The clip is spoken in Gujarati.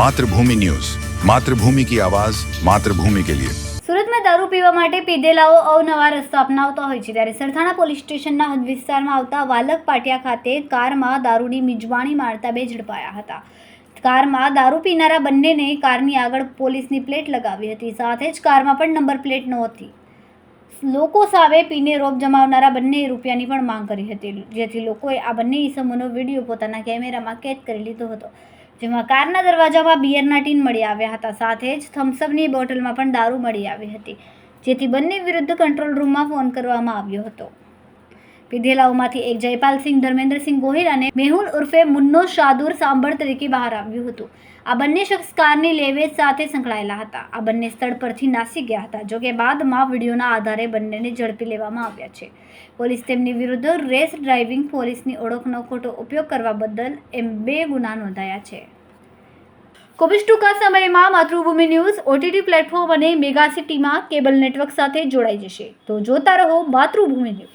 માતૃભૂમિ ન્યૂઝ. માતૃભૂમિ કી આવાજ, માતૃભૂમિ કે લિયે. સુરતમાં દારૂ પીવા માટે પીધેલાઓ અવનવા રસ્તા અપનાવતા હોય છે. ત્યારે સરથાણા પોલીસ સ્ટેશનના હદ વિસ્તારમાં આવતા વાલક પાટિયા ખાતે કારમાં દારૂની મિજબાણી મારતા બે ઝડપાયા હતા. કારમાં દારૂ પીનારા બંનેને કારની આગળ પોલીસની પ્લેટ લગાવી હતી. સાથે જ કારમાં પણ નંબર પ્લેટ નહોતી. લોકો સામે પીને રોપ જમાવનારા બંને રૂપિયાની પણ માંગ કરી હતી, જેથી લોકોએ આ બંને ઈસમોનો વીડિયો પોતાના કેમેરામાં કેદ કરી લીધો હતો. જેમાં કારના દરવાજામાં બિયરના ટીન મળી આવ્યા હતા. સાથે જ થમ્સઅપની બોટલમાં પણ દારૂ મળી આવી હતી, જેથી બંને વિરુદ્ધ કંટ્રોલ રૂમમાં ફોન કરવામાં આવ્યો હતો. પીધેલાઓમાંથી એક જયપાલસિંહ, ધર્મેન્દ્રસિંહ ગોહિલ અને મેહુલ ઉર્ફે મુન્નો શાદુર સાંભળ તરીકે બહાર આવ્યું હતું. આ બંને શખ્સ કારની લેવેજ સાથે સંકળાયેલા હતા. આ બંને સ્થળ પરથી નાસી ગયા હતા જોકે બાદમાં વિડીયોના આધારે બંનેને ઝડપી લેવામાં આવ્યા છે. પોલીસ તેમની વિરુદ્ધ રેસ ડ્રાઇવિંગ પોલીસની ઓળખનો ખોટો ઉપયોગ કરવા બદલ એમ બે ગુના નોંધાયા છે. કોવિડ ટૂંકા સમયમાં માતૃભૂમિ ન્યૂઝ, ઓટીટી પ્લેટફોર્મ અને મેગા સિટીમાં કેબલ નેટવર્ક સાથે જોડાઈ જશે. તો જોતા રહો માતૃભૂમિ ન્યૂઝ.